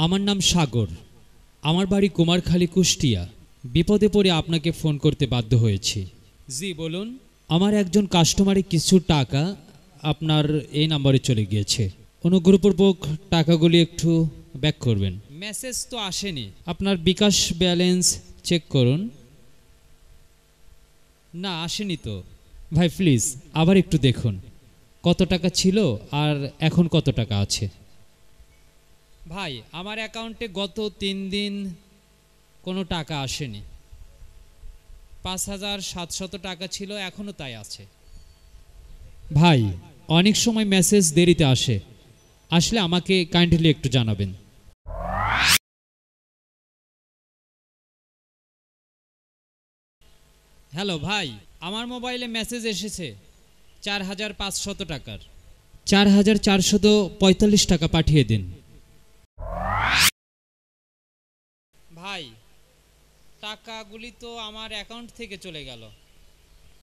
আমার নাম সাগর। আমার বাড়ি কুমারখালী, কুষ্টিয়া। বিপদে পড়ে আপনাকে ফোন করতে বাধ্য হয়েছি। জি, বলুন। আমার একজন কাস্টমারে কিছু টাকা আপনার এই নাম্বারে চলে গিয়েছে। অনুগ্রহপূর্বক টাকাগুলি একটু ব্যাক করবেন। মেসেজ তো আসেনি। আপনার বিকাশ ব্যালেন্স চেক করুন। না, আসেনি তো। ভাই, প্লিজ, আবার একটু দেখুন। কত টাকা ছিল আর এখন কত টাকা আছে? ভাই, আমার অ্যাকাউন্টে গত তিন দিন কোনো টাকা আসেনি। পাঁচ হাজার সাতশত টাকা ছিল এখনও তাই আছে। ভাই, অনেক সময় মেসেজ দেরিতে আসে। আসলে আমাকে কাইন্ডলি একটু জানাবেন। হ্যালো ভাই, আমার মোবাইলে মেসেজ এসেছে। চার হাজার পাঁচশত টাকার। চার হাজার চারশত পঁয়তাল্লিশ টাকা পাঠিয়ে দিন। টাকাগুলি তো আমার অ্যাকাউন্ট থেকে চলে গেল।